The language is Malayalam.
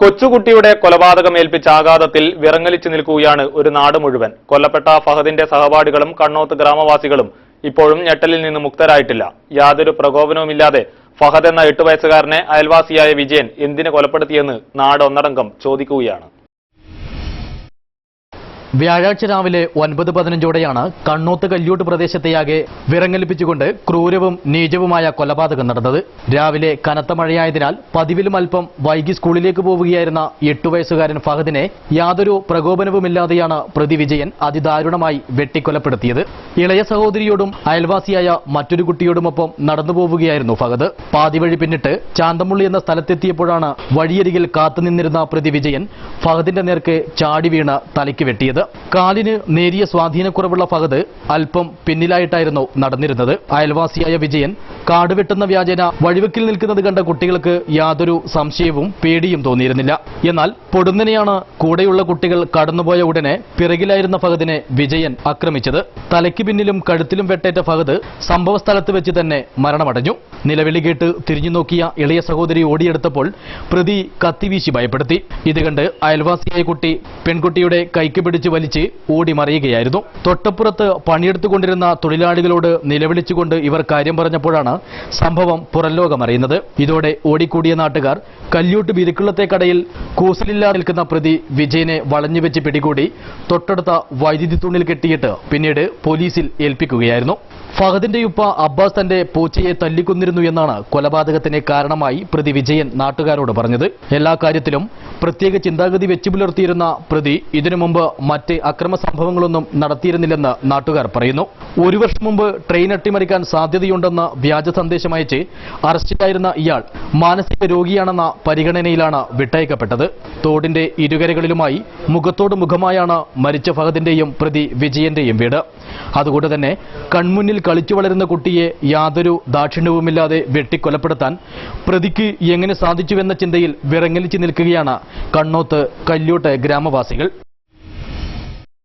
കൊച്ചുകുട്ടിയുടെ കൊലപാതകം ഏൽപ്പിച്ച ആഘാതത്തിൽ വിറങ്ങലിച്ചു നിൽക്കുകയാണ് ഒരു നാട് മുഴുവൻ. കൊല്ലപ്പെട്ട ഫഹദിന്റെ സഹപാഠികളും കണ്ണോത്ത് ഗ്രാമവാസികളും ഇപ്പോഴും ഞെട്ടലിൽ നിന്ന് മുക്തരായിട്ടില്ല. യാതൊരു പ്രകോപനവുമില്ലാതെ ഫഹദ് എന്ന എട്ട് വയസ്സുകാരനെ അയൽവാസിയായ വിജയൻ എന്തിനു കൊലപ്പെടുത്തിയെന്ന് നാട് ഒന്നടങ്കം ചോദിക്കുകയാണ്. വ്യാഴാഴ്ച രാവിലെ ഒൻപത് പതിനഞ്ചോടെയാണ് കണ്ണൂത്ത് കല്യൂട്ട് പ്രദേശത്തെയാകെ വിറങ്ങലിപ്പിച്ചുകൊണ്ട് ക്രൂരവും നീചവുമായ കൊലപാതകം നടന്നത്. രാവിലെ കനത്ത മഴയായതിനാൽ പതിവിലും അല്പം വൈകി സ്കൂളിലേക്ക് പോവുകയായിരുന്ന എട്ടു വയസ്സുകാരൻ ഫഹദിനെ യാതൊരു പ്രകോപനവുമില്ലാതെയാണ് പ്രതി വിജയൻ അതിദാരുണമായി വെട്ടിക്കൊലപ്പെടുത്തിയത്. ഇളയ സഹോദരിയോടും അയൽവാസിയായ മറ്റൊരു കുട്ടിയോടുമൊപ്പം നടന്നു പോവുകയായിരുന്നു ഫഹദ്. പാതിവഴി പിന്നിട്ട് ചാന്തമുള്ളി എന്ന സ്ഥലത്തെത്തിയപ്പോഴാണ് വഴിയരികിൽ കാത്തുനിന്നിരുന്ന പ്രതി വിജയൻ ഫഹദിന്റെ നേർക്ക് ചാടി വീണ് തലയ്ക്ക് വെട്ടിയത്. കാലിന് നേരിയ സ്വാധീനക്കുറവുള്ള ഫഹദ് അല്പം പിന്നിലായിട്ടായിരുന്നു നടന്നിരുന്നത്. അയൽവാസിയായ വിജയൻ കാടുവെട്ടുന്ന വ്യാജേന വഴിവെക്കിൽ നിൽക്കുന്നത് കണ്ട കുട്ടികൾക്ക് യാതൊരു സംശയവും പേടിയും തോന്നിയിരുന്നില്ല. എന്നാൽ പൊടുന്നനെയാണ് കൂടെയുള്ള കുട്ടികൾ കടന്നുപോയ ഉടനെ പിറകിലായിരുന്ന ഫഹദിനെ വിജയൻ ആക്രമിച്ചത്. തലയ്ക്ക് പിന്നിലും കഴുത്തിലും വെട്ടേറ്റ ഫഹദ് സംഭവ സ്ഥലത്ത് വെച്ച് തന്നെ മരണമടഞ്ഞു. നിലവിളി കേട്ട് തിരിഞ്ഞു നോക്കിയ ഇളയ സഹോദരി ഓടിയെടുത്തപ്പോൾ പ്രതി കത്തിവീശി ഭയപ്പെടുത്തി. ഇത് കണ്ട് അയൽവാസിയായ കുട്ടി പെൺകുട്ടിയുടെ കൈക്ക് പിടിച്ച് വലിച്ച് ഓടി മറിയുകയായിരുന്നു. തൊട്ടപ്പുറത്ത് പണിയെടുത്തുകൊണ്ടിരുന്ന തൊഴിലാളികളോട് നിലവിളിച്ചുകൊണ്ട് ഇവർ കാര്യം പറഞ്ഞപ്പോഴാണ് സംഭവം പുറംലോകമറിയുന്നത്. ഇതോടെ ഓടിക്കൂടിയ നാട്ടുകാർ കല്യൂട്ട് ബിരുക്കുള്ളത്തെ കടയിൽ കൂസലില്ലാതെ നിൽക്കുന്ന പ്രതി വിജയനെ വളഞ്ഞുവെച്ച് പിടികൂടി തൊട്ടടുത്ത വൈദ്യുതി തൂണിൽ കെട്ടിയിട്ട് പിന്നീട് പോലീസിൽ ഏൽപ്പിക്കുകയായിരുന്നു. ഫഹദിന്റെ ഉപ്പ അബ്ബാസ് തന്റെ പൂച്ചയെ തല്ലിക്കൊന്നിരുന്നു എന്നാണ് കൊലപാതകത്തിന് കാരണമായി പ്രതി വിജയൻ നാട്ടുകാരോട് പറഞ്ഞത്. എല്ലാ കാര്യത്തിലും പ്രത്യേക ചിന്താഗതി വെച്ചു പുലർത്തിയിരുന്ന പ്രതി ഇതിനു മുമ്പ് മറ്റ് അക്രമ സംഭവങ്ങളൊന്നും നടത്തിയിരുന്നില്ലെന്ന് നാട്ടുകാർ പറയുന്നു. ഒരു വർഷം മുമ്പ് ട്രെയിൻ അട്ടിമറിക്കാൻ സാധ്യതയുണ്ടെന്ന വ്യാജ സന്ദേശം അയച്ച് അറസ്റ്റിലായിരുന്ന ഇയാൾ മാനസിക രോഗിയാണെന്ന പരിഗണനയിലാണ് വിട്ടയക്കപ്പെട്ടത്. തോടിന്റെ ഇരുകരകളിലുമായി മുഖത്തോട് മുഖമായാണ് മരിച്ച ഫഹദിന്റെയും പ്രതി വിജയന്റെയും വീട്. അതുകൊണ്ട് തന്നെ കൺമുന്നിൽ കളിച്ചു വളരുന്ന കുട്ടിയെ യാതൊരു ദാക്ഷിണ്യവുമില്ലാതെ വെട്ടിക്കൊലപ്പെടുത്താൻ പ്രതിക്ക് എങ്ങനെ സാധിച്ചുവെന്ന ചിന്തയിൽ വിറങ്ങലിച്ചു നിൽക്കുകയാണ് കണ്ണോത്ത് കല്യോട്ട് ഗ്രാമവാസികൾ.